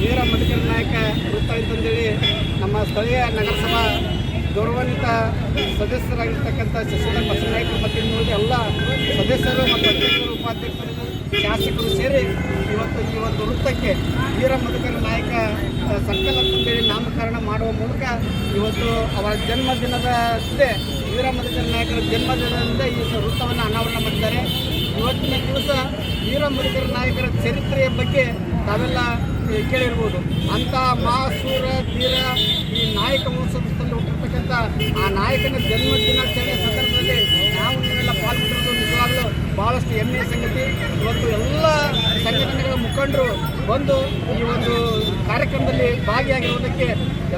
ವೀರ ಮಡಿಕೇರಿ ನಾಯಕ ವೃತ್ತ ಅಂತಂದೇಳಿ ನಮ್ಮ ಸ್ಥಳೀಯ ನಗರಸಭಾ ಗೌರವಾನ್ವಿತ ಸದಸ್ಯರಾಗಿರ್ತಕ್ಕಂಥ ಶಶಿಧರ್ ಬಸವನಾಯಕ ಮತ್ತು ಇನ್ನುಳಿದ ಎಲ್ಲ ಸದಸ್ಯರು ಮತ್ತು ಅಧ್ಯಕ್ಷರು, ಉಪಾಧ್ಯಕ್ಷರು, ಶಾಸಕರು ಸೇರಿ ಇವತ್ತು ಈ ಒಂದು ವೃತ್ತಕ್ಕೆ ವೀರ ಮಧುಕರ ನಾಯಕ ಸರ್ಕಲ್ ಅಂತಂದೇಳಿ ನಾಮಕರಣ ಮಾಡುವ ಮೂಲಕ ಇವತ್ತು ಅವರ ಜನ್ಮದಿನದಂದೇ ವೀರ ಮಧುಕರ ನಾಯಕರ ಜನ್ಮದಿನದಿಂದ ಈ ವೃತ್ತವನ್ನು ಅನಾವರಣ ಮಾಡಿದ್ದಾರೆ. ಇವತ್ತಿನ ದಿವಸ ವೀರ ಮಧುಕರ ನಾಯಕರ ಚರಿತ್ರೆಯ ಬಗ್ಗೆ ತಾವೆಲ್ಲ ಕೇಳಿರ್ಬೋದು ಅಂಥ ಮಾಸೂರ ತೀರ ಈ ನಾಯಕ ಮಹೋತ್ಸವ ತಂದು ಹೋಗಿರ್ತಕ್ಕಂಥ ಆ ನಾಯಕನ ಜನ್ಮ ದಿನಾಚರಣೆ ಸಂದರ್ಭದಲ್ಲಿ ನಾವು ನೀವೆಲ್ಲ ಪಾಲ್ಗೊಂಡಿರೋದು ನಿಜವಾಗ್ಲೂ ಭಾಳಷ್ಟು ಹೆಮ್ಮೆಯ ಸಂಗತಿ. ಇವತ್ತು ಎಲ್ಲ ಸಂಘಟನೆಗಳ ಮುಖಂಡರು ಬಂದು ಈ ಒಂದು ಕಾರ್ಯಕ್ರಮದಲ್ಲಿ ಭಾಗಿಯಾಗಿರುವುದಕ್ಕೆ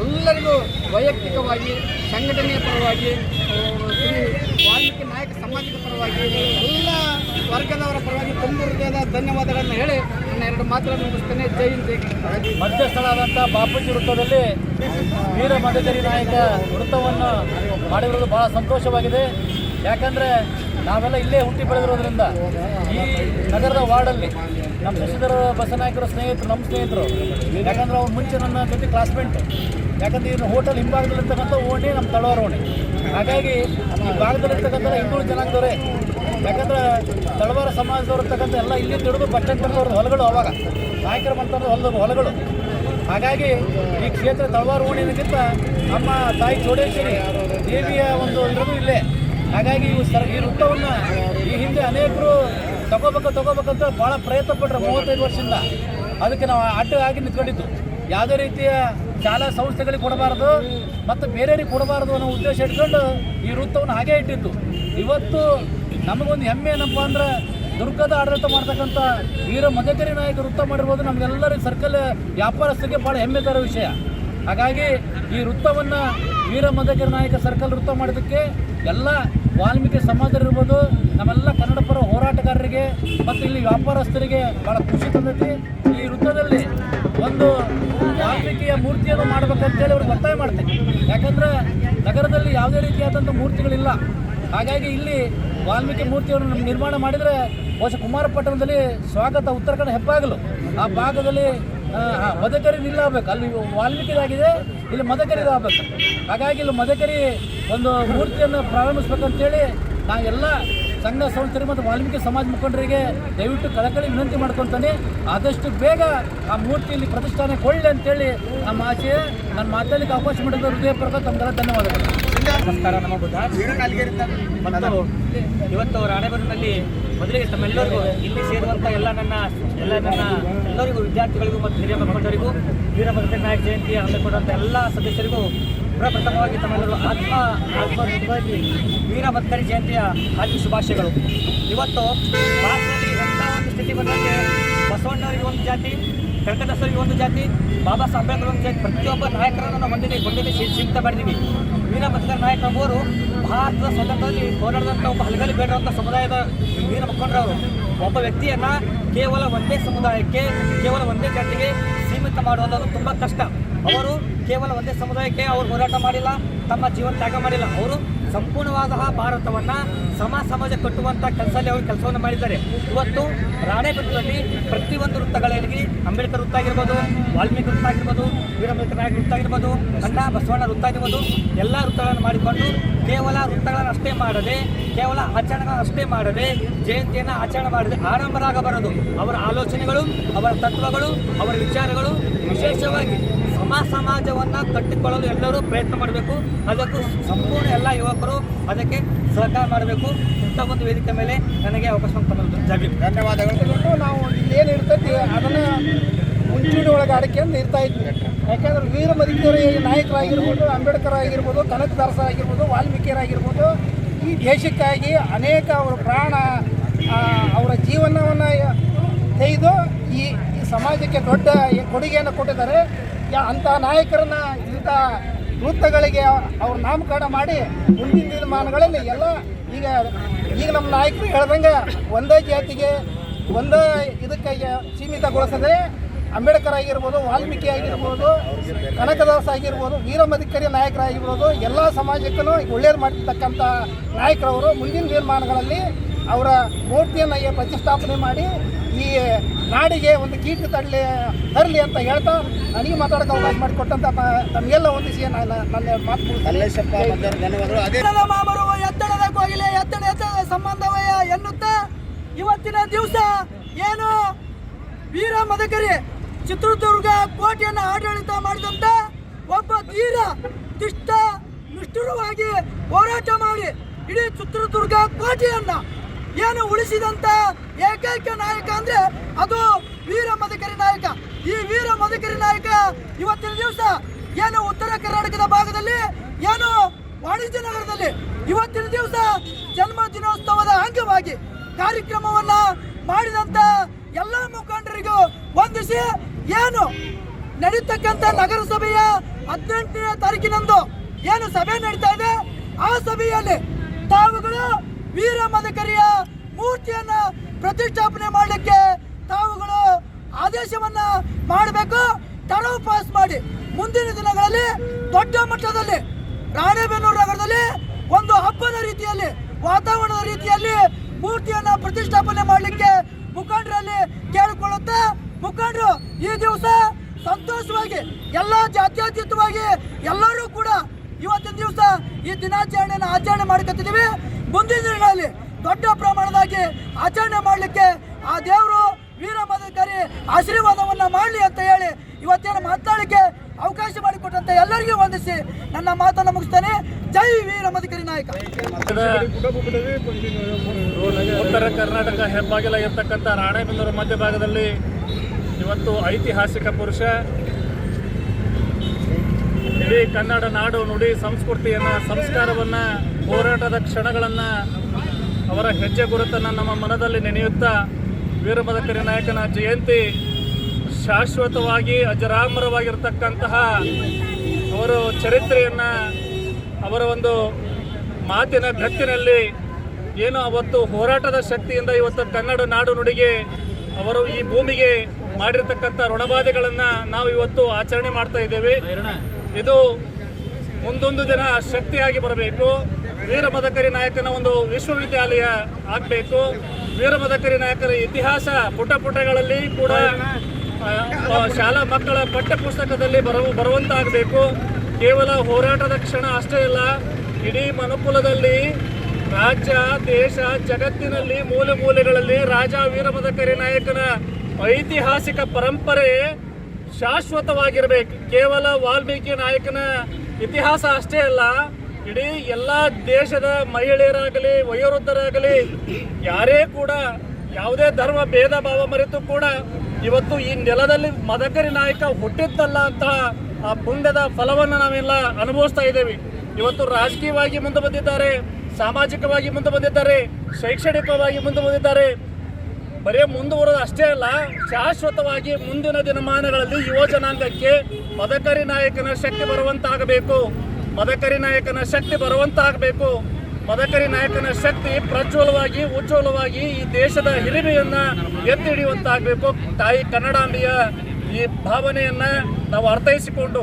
ಎಲ್ಲರಿಗೂ ವೈಯಕ್ತಿಕವಾಗಿ, ಸಂಘಟನೆಯ ಪರವಾಗಿ ನಾಯಕ ಸಮಾಜದ ಪರವಾಗಿ ಎಲ್ಲ ವರ್ಗದವರ ಪರವಾಗಿ ತುಂಬ ಹೃದಯದ ಧನ್ಯವಾದಗಳನ್ನು ಹೇಳಿ, ನನ್ನ ಎರಡು ಮಾತುಗಳನ್ನು ಮುಗಿಸ್ತೇನೆ. ಜೈ ಹಿಂದ್, ಜೈ. ಮಧ್ಯಸ್ಥಳಾದಂಥ ಬಾಪೂಜಿ ವೃತ್ತದಲ್ಲಿ ವೀರ ಮದಕರಿ ನಾಯಕ ವೃತ್ತವನ್ನು ಮಾಡಿರುವುದು ಬಹಳ ಸಂತೋಷವಾಗಿದೆ. ಯಾಕಂದರೆ ನಾವೆಲ್ಲ ಇಲ್ಲೇ ಹುಟ್ಟಿ ಬೆಳೆದಿರೋದ್ರಿಂದ ಈ ನಗರದ ವಾರ್ಡಲ್ಲಿ ನಮ್ಮ ಶಶಿಧರ ಬಸನಾಯಕರ ಸ್ನೇಹಿತರು, ನಮ್ಮ ಸ್ನೇಹಿತರು, ಯಾಕಂದ್ರೆ ಅವ್ರು ಮುಂಚೆ ನನ್ನ ಜೊತೆ ಕ್ಲಾಸ್ಮೇಟ್ ಯಾಕಂದ್ರೆ ಇನ್ನು ಹೋಟೆಲ್ ಹಿಂಭಾಗದಲ್ಲಿರ್ತಕ್ಕಂಥ ಓಣಿ, ನಮ್ಮ ತಳವಾರ ಓಣಿ. ಹಾಗಾಗಿ ಈ ಭಾಗದಲ್ಲಿರ್ತಕ್ಕಂಥ ಹಿಂದುಳಿದ ಜನಾಂಗದವರೇ, ಯಾಕಂದ್ರೆ ತಳವಾರ ಸಮಾಜದವ್ರು ಇರ್ತಕ್ಕಂಥ ಎಲ್ಲ ಇಲ್ಲಿ ಸ್ಟ್ಯಾಂಡ್ ತನಕ ಹೊಲಗಳು ಅವಾಗ. ನಾಯಕರು ಬಂತಂದ್ರೆ ಹೊಲದ ಹೊಲಗಳು. ಹಾಗಾಗಿ ಈ ಕ್ಷೇತ್ರ ತಳವಾರ ಓಣಿನಕ್ಕಿಂತ ನಮ್ಮ ತಾಯಿ ಚೋಡೇಶ್ವರಿ ದೇವಿಯ ಒಂದು ಇರೋದು ಇಲ್ಲೇ. ಹಾಗಾಗಿ ಈ ಸರ್, ಈ ವೃತ್ತವನ್ನು ಈ ಹಿಂದೆ ಅನೇಕರು ತಗೋಬೇಕು ತಗೋಬೇಕಂತ ಭಾಳ ಪ್ರಯತ್ನ ಪಟ್ಟರು ಮೂವತ್ತೈದು ವರ್ಷದಿಂದ. ಅದಕ್ಕೆ ನಾವು ಅಡ್ಡ ಆಗಿ ನಿಂತ್ಕೊಂಡಿದ್ದು. ಯಾವುದೇ ರೀತಿಯ ಶಾಲಾ ಸಂಸ್ಥೆಗಳಿಗೆ ಕೊಡಬಾರ್ದು ಮತ್ತು ಬೇರೆಯವ್ರಿಗೆ ಕೊಡಬಾರ್ದು ಅನ್ನೋ ಉದ್ದೇಶ ಇಟ್ಕೊಂಡು ಈ ವೃತ್ತವನ್ನು ಹಾಗೆ ಇಟ್ಟಿತ್ತು ಇವತ್ತು ನಮಗೊಂದು ಹೆಮ್ಮೆ ಏನಪ್ಪ ಅಂದ್ರೆ ದುರ್ಗದ ಆಡಳಿತ ಮಾಡ್ತಕ್ಕಂಥ ವೀರ ಮಧಕರಿ ನಾಯಕ ವೃತ್ತ ಮಾಡಿರ್ಬೋದು, ನಮಗೆಲ್ಲರಿಗೂ ಸರ್ಕಲ್ ವ್ಯಾಪಾರಸ್ಥರಿಗೆ ಭಾಳ ಹೆಮ್ಮೆ ತರೋ ವಿಷಯ. ಹಾಗಾಗಿ ಈ ವೃತ್ತವನ್ನು ವೀರ ಮದಕರಿ ನಾಯಕ ಸರ್ಕಲ್ ವೃತ್ತ ಮಾಡೋದಕ್ಕೆ ಎಲ್ಲ ವಾಲ್ಮೀಕಿ ಸಮಾಜರಿರ್ಬೋದು ನಮ್ಮೆಲ್ಲ ಕನ್ನಡ ಪರ ಹೋರಾಟಗಾರರಿಗೆ ಮತ್ತು ಇಲ್ಲಿ ವ್ಯಾಪಾರಸ್ಥರಿಗೆ ಭಾಳ ಖುಷಿ ತಂದೈತಿ. ಈ ವೃತ್ತದಲ್ಲಿ ಒಂದು ವಾಲ್ಮೀಕಿಯ ಮೂರ್ತಿಯನ್ನು ಮಾಡ್ಬೇಕಂತೇಳಿ ಅವ್ರಿಗೆ ಒತ್ತಾಯ ಮಾಡ್ತೀನಿ ಯಾಕಂದ್ರೆ ನಗರದಲ್ಲಿ ಯಾವುದೇ ರೀತಿಯಾದಂಥ ಮೂರ್ತಿಗಳಿಲ್ಲ. ಹಾಗಾಗಿ ಇಲ್ಲಿ ವಾಲ್ಮೀಕಿ ಮೂರ್ತಿಯನ್ನು ನಿರ್ಮಾಣ ಮಾಡಿದರೆ ಹೊಸ ಕುಮಾರಪಟ್ಟಣದಲ್ಲಿ ಸ್ವಾಗತ ಉತ್ತರ ಹೆಪ್ಪಾಗಲು ಹೆಬ್ಬಾಗಲು. ಆ ಭಾಗದಲ್ಲಿ ಮದಕರಿ ನಿಲ್ಲಾಗಬೇಕು. ಅಲ್ಲಿ ವಾಲ್ಮೀಕಿದಾಗಿದೆ, ಇಲ್ಲಿ ಮದಕರಿದಾಗಬೇಕು ಹಾಗಾಗಿ ಇಲ್ಲಿ ಮದಕರಿ ಒಂದು ಮೂರ್ತಿಯನ್ನು ಪ್ರಾರಂಭಿಸ್ಬೇಕಂತೇಳಿ ನಾವೆಲ್ಲ ಸಂಘ ಸಂಸ್ಥೆಗಳು ಮತ್ತು ವಾಲ್ಮೀಕಿ ಸಮಾಜ ಮುಖಂಡರಿಗೆ ದಯವಿಟ್ಟು ಕಳಕಳಿ ವಿನಂತಿ ಮಾಡ್ಕೊಳ್ತಾನೆ. ಆದಷ್ಟು ಬೇಗ ಆ ಮೂರ್ತಿಯಲ್ಲಿ ಪ್ರತಿಷ್ಠಾನ ಕೊಳ್ಳಿ ಅಂತೇಳಿ ನಮ್ಮ ಆಚೆ ನನ್ನ ಮಾತಾಡಲಿಕ್ಕೆ ಅವಕಾಶ ಮಾಡಿದ ಹೃದಯಪೂರ್ವಕ ತಮ್ಮೆಲ್ಲ ಧನ್ಯವಾದಗಳು. ನಮಸ್ಕಾರ ನಮ್ಮ ಬುದ್ಧ. ಮತ್ತು ಇವತ್ತು ರಾಣೆಬೆನ್ನೂರಿನಲ್ಲಿ ಮೊದಲಿಗೆ ತಮ್ಮೆಲ್ಲರಿಗೂ ಇಲ್ಲಿ ಸೇರುವಂಥ ಎಲ್ಲ ನನ್ನ ಎಲ್ಲ ನನ್ನ ಎಲ್ಲರಿಗೂ ವಿದ್ಯಾರ್ಥಿಗಳಿಗೂ ಮತ್ತು ಹಿರಿಯ ಮುಖಂಡರಿಗೂ ವೀರಭದ್ರ ನಾಯಕ ಜಯಂತಿ ಹಮ್ಮಿಕೊಂಡಂಥ ಎಲ್ಲ ಸದಸ್ಯರಿಗೂ ಪ್ರಪ್ರಥಮವಾಗಿ ತಮ್ಮೆಲ್ಲರೂ ಆತ್ಮ ಆತ್ಮ ವೀರ ಭಕ್ತರಿ ಜಯಂತಿಯ ಹಾರ್ದಿಕ ಶುಭಾಶಯಗಳು. ಇವತ್ತು ಭಾರತದಲ್ಲಿ ಸ್ಥಿತಿ ಬಂದಂತೆ ಬಸವಣ್ಣವರಿಗೆ ಒಂದು ಜಾತಿ, ಕನಕದಾಸರಿಗೆ ಒಂದು ಜಾತಿ, ಬಾಬಾ ಸಾಹೇಬ್ ಒಂದು ಜಾತಿ, ಪ್ರತಿಯೊಬ್ಬ ನಾಯಕರನ್ನು ನಾವು ಒಂದೇ ಬಂದಿದೆ ಸೀಮಿತ ಮಾಡಿದ್ದೀವಿ. ವೀರಭದ್ರ ನಾಯಕ ಅವರು ಭಾರತದ ಸ್ವತಂತ್ರದಲ್ಲಿ ಹೋರಾಡಿದಂಥ ಒಬ್ಬ ಹಲಗಲಿ ಬೇಡವಂಥ ಸಮುದಾಯದ ವೀರ ಮುಖಂಡರವರು. ಒಬ್ಬ ವ್ಯಕ್ತಿಯನ್ನು ಕೇವಲ ಒಂದೇ ಸಮುದಾಯಕ್ಕೆ, ಕೇವಲ ಒಂದೇ ಜಾತಿಗೆ ಸೀಮಿತ ಮಾಡುವುದು ತುಂಬ ಕಷ್ಟ. ಅವರು ಕೇವಲ ಒಂದೇ ಸಮುದಾಯಕ್ಕೆ ಅವರು ಹೋರಾಟ ಮಾಡಿಲ್ಲ, ತಮ್ಮ ಜೀವನ ತ್ಯಾಗ ಮಾಡಿಲ್ಲ. ಅವರು ಸಂಪೂರ್ಣವಾದ ಭಾರತವನ್ನ ಸಮ ಸಮಾಜ ಕಟ್ಟುವಂಥ ಕೆಲಸದಲ್ಲಿ ಅವರು ಕೆಲಸವನ್ನು ಮಾಡಿದ್ದಾರೆ. ಇವತ್ತು ರಾಣೆಬೆನ್ನೂರಲ್ಲಿ ಪ್ರತಿಯೊಂದು ವೃತ್ತಗಳಲ್ಲಿ ಅಂಬೇಡ್ಕರ್ ವೃತ್ತ ಆಗಿರ್ಬೋದು, ವಾಲ್ಮೀಕಿ ವೃತ್ತ ಆಗಿರ್ಬೋದು ವೀರಭದ್ರ ನಾಯಕ ವೃತ್ತ ಆಗಿರ್ಬೋದು, ಅಣ್ಣ ಬಸವಣ್ಣ ವೃತ್ತ ಆಗಿರ್ಬೋದು, ಎಲ್ಲ ವೃತ್ತಗಳನ್ನು ಮಾಡಿಕೊಂಡು ಕೇವಲ ವೃತ್ತಗಳನ್ನು ಅಷ್ಟೇ ಮಾಡದೆ, ಕೇವಲ ಆಚರಣೆಗಳನ್ನು ಅಷ್ಟೇ ಮಾಡದೆ, ಜಯಂತಿಯನ್ನು ಆಚರಣೆ ಮಾಡದೆ ಆಡಂಬರಾಗಬಾರದು ಅವರ ಆಲೋಚನೆಗಳು, ಅವರ ತತ್ವಗಳು, ಅವರ ವಿಚಾರಗಳು ವಿಶೇಷವಾಗಿ ಸಮ ಸಮಾಜವನ್ನು ಕಟ್ಟಿಕೊಳ್ಳಲು ಎಲ್ಲರೂ ಪ್ರಯತ್ನ ಮಾಡಬೇಕು. ಅದಕ್ಕೂ ಸಂಪೂರ್ಣ ಎಲ್ಲ ಯುವಕರು ಅದಕ್ಕೆ ಸಹಕಾರ ಮಾಡಬೇಕು. ಇಂಥ ಒಂದು ವೇದಿಕೆ ಮೇಲೆ ನನಗೆ ಅವಕಾಶ ತಮ್ಮದು ಜಾಗಿ ಧನ್ಯವಾದಗಳು. ನಾವು ಏನು ಇರ್ತೈತಿ ಅದನ್ನು ಮುಂಚೂಣಿ ಒಳಗೆ ಅಡಕೆಂದು ಇರ್ತಾ ಇದ್ವಿ. ಯಾಕಂದ್ರೆ ವೀರ ಮದಿಕರಿ ನಾಯಕರಾಗಿರ್ಬೋದು ಅಂಬೇಡ್ಕರ್ ಆಗಿರ್ಬೋದು ಕನಕದಾಸ ಆಗಿರ್ಬೋದು ವಾಲ್ಮೀಕಿಯರಾಗಿರ್ಬೋದು ಈ ದೇಶಕ್ಕಾಗಿ ಅನೇಕ ಅವರ ಪ್ರಾಣ ಅವರ ಜೀವನವನ್ನು ತೆಗೆದು ಈ ಸಮಾಜಕ್ಕೆ ದೊಡ್ಡ ಕೊಡುಗೆಯನ್ನು ಕೊಟ್ಟಿದ್ದಾರೆ. ಅಂಥ ನಾಯಕರನ್ನ ಇಂಥ ವೃತ್ತಗಳಿಗೆ ಅವ್ರ ನಾಮಕರಣ ಮಾಡಿ ಮುಂದಿನ ದಿನಮಾನಗಳಲ್ಲಿ ಎಲ್ಲ ಈಗ ಈಗ ನಮ್ಮ ನಾಯಕರು ಹೇಳ್ದಂಗೆ ಒಂದೇ ಜಾತಿಗೆ, ಒಂದೇ ಇದಕ್ಕೆ ಸೀಮಿತಗೊಳಿಸದೆ ಅಂಬೇಡ್ಕರ್ ಆಗಿರ್ಬೋದು, ವಾಲ್ಮೀಕಿ ಆಗಿರ್ಬೋದು, ಕನಕದಾಸ ಆಗಿರ್ಬೋದು ವೀರಮಧಿಕರಿ ನಾಯಕರಾಗಿರ್ಬೋದು, ಎಲ್ಲ ಸಮಾಜಕ್ಕೂ ಒಳ್ಳೇದು ಮಾಡಿರ್ತಕ್ಕಂಥ ನಾಯಕರವರು ಮುಂದಿನ ದಿನಮಾನಗಳಲ್ಲಿ ಅವರ ಮೂರ್ತಿಯನ್ನು ಪ್ರತಿಷ್ಠಾಪನೆ ಮಾಡಿ ಈ ನಾಡಿಗೆ ಒಂದು ಕೀಟ ತರಲಿ ತರಲಿ ಅಂತ ಹೇಳ್ತಾ ನನಗೆ ಮಾತಾಡೋಕೆ ಅವಕಾಶ ಮಾಡಿಕೊಟ್ಟಂತ ತಮಗೆಲ್ಲ ಒಂದಿಸಿ ನಾನು ನನ್ನ ಮಾತು ಧನ್ಯವಾದಗಳು. ಎತ್ತಡದ ಕೋಗಿಲೆ ಎತ್ತಡ ಎತ್ತರದ ಸಂಬಂಧವಯ್ಯ ಎನ್ನುತ್ತಾ ಇವತ್ತಿನ ದಿವಸ ಏನು ವೀರ ಮದಕರಿ ಚಿತ್ರದುರ್ಗ ಕೋಟೆಯನ್ನು ಆಡಳಿತ ಮಾಡಿದಂತ ಒಬ್ಬ ವೀರ ತಿಷ್ಟ ನಿಷ್ಠುರವಾಗಿ ಹೋರಾಟ ಮಾಡಿ ಇಡೀ ಚಿತ್ರದುರ್ಗ ಕೋಟೆಯನ್ನ ಏನು ಉಳಿಸಿದಂತ ಏಕೈಕ ನಾಯಕ ಅಂದ್ರೆ ಅದು ವೀರ ಮದಕರಿ ನಾಯಕ. ಈ ವೀರ ಮದಕರಿ ನಾಯಕ ಇವತ್ತಿನ ದಿವಸ ಏನು ಉತ್ತರ ಕರ್ನಾಟಕದ ಭಾಗದಲ್ಲಿ, ಏನು ವಾಣಿಜ್ಯ ನಗರದಲ್ಲಿ ಇವತ್ತಿನ ದಿವಸ ಜನ್ಮ ದಿನೋತ್ಸವದ ಅಂಗವಾಗಿ ಕಾರ್ಯಕ್ರಮವನ್ನ ಮಾಡಿದಂತ ಎಲ್ಲ ಮುಖಂಡರಿಗೂ ವಂದಿಸಿ ಏನು ನಡೀತಕ್ಕಂಥ ನಗರಸಭೆಯ ಹದಿನೆಂಟನೇ ತಾರೀಕಿನಂದು ಏನು ಸಭೆ ನಡೀತಾ ಇದೆ, ಆ ಸಭೆಯಲ್ಲಿ ತಾವುಗಳು ವೀರ ಮದಕರಿಯ ಮೂರ್ತಿಯನ್ನ ಪ್ರತಿಷ್ಠಾಪನೆ ಮಾಡಲಿಕ್ಕೆ ತಾವುಗಳು ಆದೇಶವನ್ನ ಮಾಡಬೇಕು. ತಡವು ಪಾಸ್ ಮಾಡಿ. ಮುಂದಿನ ದಿನಗಳಲ್ಲಿ ದೊಡ್ಡ ಮಟ್ಟದಲ್ಲಿ ರಾಣೆಬೆನ್ನೂರು ನಗರದಲ್ಲಿ ಒಂದು ಹಬ್ಬದ ರೀತಿಯಲ್ಲಿ, ವಾತಾವರಣದ ರೀತಿಯಲ್ಲಿ ಮೂರ್ತಿಯನ್ನ ಪ್ರತಿಷ್ಠಾಪನೆ ಮಾಡಲಿಕ್ಕೆ ಮುಖಂಡರಲ್ಲಿ ಕೇಳಿಕೊಳ್ಳುತ್ತಾ. ಮುಖಂಡರು, ಈ ದಿವಸ ಸಂತೋಷವಾಗಿ, ಎಲ್ಲ ಜಾತ್ಯತೀತವಾಗಿ ಎಲ್ಲರೂ ಕೂಡ ಇವತ್ತಿನ ದಿವಸ ಈ ದಿನಾಚರಣೆಯನ್ನು ಆಚರಣೆ ಮಾಡ್ಕೊತಿದ್ದೀವಿ. ಮುಂದಿನ ದಿನಗಳಲ್ಲಿ ದೊಡ್ಡ ಪ್ರಮಾಣದಾಗಿ ಆಚರಣೆ ಮಾಡಲಿಕ್ಕೆ ಆ ದೇವರು ವೀರ ಮದಕರಿ ಆಶೀರ್ವಾದವನ್ನ ಮಾಡಲಿ ಅಂತ ಹೇಳಿ ಇವತ್ತೇನು ಮಾತನಾಡಲಿಕ್ಕೆ ಅವಕಾಶ ಮಾಡಿಕೊಟ್ಟಂತ ಎಲ್ಲರಿಗೂ ವಂದಿಸಿ ನನ್ನ ಮಾತನ್ನು ಮುಗಿಸ್ತೇನೆ. ಜೈ ವೀರ ಮದಕರಿ ನಾಯಕ. ಉತ್ತರ ಕರ್ನಾಟಕ ಹೆಬ್ಬಾಗಿಲ ಇರ್ತಕ್ಕಂಥ ರಾಣೆಬೆನ್ನೂರು ಮಧ್ಯಭಾಗದಲ್ಲಿ ಇವತ್ತು ಐತಿಹಾಸಿಕ ಪುರುಷ ಇಡೀ ಕನ್ನಡ ನಾಡು ನುಡಿ ಸಂಸ್ಕೃತಿಯನ್ನು, ಸಂಸ್ಕಾರವನ್ನು, ಹೋರಾಟದ ಕ್ಷಣಗಳನ್ನು ಅವರ ಹೆಜ್ಜೆ ಗುರುತನ್ನು ನಮ್ಮ ಮನದಲ್ಲಿ ನೆನೆಯುತ್ತಾ ವೀರಭದ್ರಕರಿ ನಾಯಕನ ಜಯಂತಿ ಶಾಶ್ವತವಾಗಿ, ಅಜರಾಮರವಾಗಿರ್ತಕ್ಕಂತಹ ಅವರ ಚರಿತ್ರೆಯನ್ನು, ಅವರ ಒಂದು ಮಾತಿನ ಗತ್ತಿನಲ್ಲಿ ಏನು ಅವತ್ತು ಹೋರಾಟದ ಶಕ್ತಿಯಿಂದ ಇವತ್ತು ಕನ್ನಡ ನಾಡು ನುಡಿಗೆ ಅವರು ಈ ಭೂಮಿಗೆ ಮಾಡಿರ್ತಕ್ಕಂಥ ಋಣಬಾಧೆಗಳನ್ನು ನಾವು ಇವತ್ತು ಆಚರಣೆ ಮಾಡ್ತಾ ಇದ್ದೇವೆ. ಇದು ಮುಂದೊಂದು ದಿನ ಶಕ್ತಿಯಾಗಿ ಬರಬೇಕು. ವೀರಮದಕರಿ ನಾಯಕನ ಒಂದು ವಿಶ್ವವಿದ್ಯಾಲಯ ಆಗಬೇಕು. ವೀರಮದಕರಿ ನಾಯಕರ ಇತಿಹಾಸ ಪುಟ ಪುಟಗಳಲ್ಲಿ ಕೂಡ ಶಾಲಾ ಮಕ್ಕಳ ಪಠ್ಯ ಪುಸ್ತಕದಲ್ಲಿ ಬರುವ, ಬರುವಂತಾಗಬೇಕು. ಕೇವಲ ಹೋರಾಟದ ಕ್ಷಣ ಅಷ್ಟೇ ಅಲ್ಲ, ಇಡೀ ಮನುಕುಲದಲ್ಲಿ ರಾಜ್ಯ, ದೇಶ, ಜಗತ್ತಿನಲ್ಲಿ ಮೂಲೆ ಮೂಲೆಗಳಲ್ಲಿ ರಾಜ ವೀರಮದಕರಿ ನಾಯಕನ ಐತಿಹಾಸಿಕ ಪರಂಪರೆ ಶಾಶ್ವತವಾಗಿರಬೇಕು. ಕೇವಲ ವಾಲ್ಮೀಕಿ ನಾಯಕನ ಇತಿಹಾಸ ಅಷ್ಟೇ ಅಲ್ಲ, ಇಡೀ ಎಲ್ಲ ದೇಶದ ಮಹಿಳೆಯರಾಗಲಿ, ವಯೋವೃದ್ಧರಾಗಲಿ, ಯಾರೇ ಕೂಡ ಯಾವುದೇ ಧರ್ಮ ಭೇದ ಭಾವ ಮರೆತು ಕೂಡ ಇವತ್ತು ಈ ನೆಲದಲ್ಲಿ ಮದಕರಿ ನಾಯಕ ಹುಟ್ಟಿದ್ದಲ್ಲ ಅಂತ ಆ ಪುಣ್ಯದ ಫಲವನ್ನು ನಾವೆಲ್ಲ ಅನುಭವಿಸ್ತಾ ಇದ್ದೇವೆ. ಇವತ್ತು ರಾಜಕೀಯವಾಗಿ ಮುಂದೆ ಬಂದಿದ್ದಾರೆ, ಸಾಮಾಜಿಕವಾಗಿ ಮುಂದೆ ಬಂದಿದ್ದಾರೆ, ಶೈಕ್ಷಣಿಕವಾಗಿ ಮುಂದೆ ಬಂದಿದ್ದಾರೆ. ಬರೀ ಮುಂದುವರೋದು ಅಷ್ಟೇ ಅಲ್ಲ, ಶಾಶ್ವತವಾಗಿ ಮುಂದಿನ ದಿನಮಾನಗಳಲ್ಲಿ ಯುವ ಜನಾಂಗಕ್ಕೆ ಮದಕರಿ ನಾಯಕನ ಶಕ್ತಿ ಬರುವಂತಾಗಬೇಕು. ಮದಕರಿ ನಾಯಕನ ಶಕ್ತಿ ಬರುವಂತಾಗಬೇಕು. ಮದಕರಿ ನಾಯಕನ ಶಕ್ತಿ ಪ್ರಜ್ವಲವಾಗಿ, ಉಜ್ವಲವಾಗಿ ಈ ದೇಶದ ಹಿರಿಮೆಯನ್ನ ಎತ್ತಿ ಹಿಡಿಯುವಂತಾಗಬೇಕು ತಾಯಿ ಕನ್ನಡಾಂಬೆಯ ಈ ಭಾವನೆಯನ್ನ ನಾವು ಅರ್ಥೈಸಿಕೊಂಡು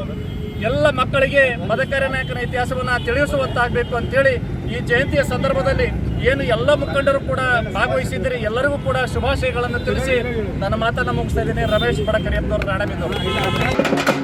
ಎಲ್ಲ ಮಕ್ಕಳಿಗೆ ಮದಕರಿ ನಾಯಕನ ಇತಿಹಾಸವನ್ನ ತಿಳಿಸುವಂತಾಗಬೇಕು ಅಂತೇಳಿ ಈ ಜಯಂತಿಯ ಸಂದರ್ಭದಲ್ಲಿ ಏನು ಎಲ್ಲ ಮುಖಂಡರು ಕೂಡ ಭಾಗವಹಿಸಿದ್ದೀರಿ, ಎಲ್ಲರಿಗೂ ಕೂಡ ಶುಭಾಶಯಗಳನ್ನು ತಿಳಿಸಿ ನನ್ನ ಮಾತನ್ನು ಮುಗಿಸ್ತಾ ಇದ್ದೀನಿ. ರಮೇಶ್ ಬಡಕರಿ ಎಂದವರು ರಾಣೆಬೆನ್ನೂರು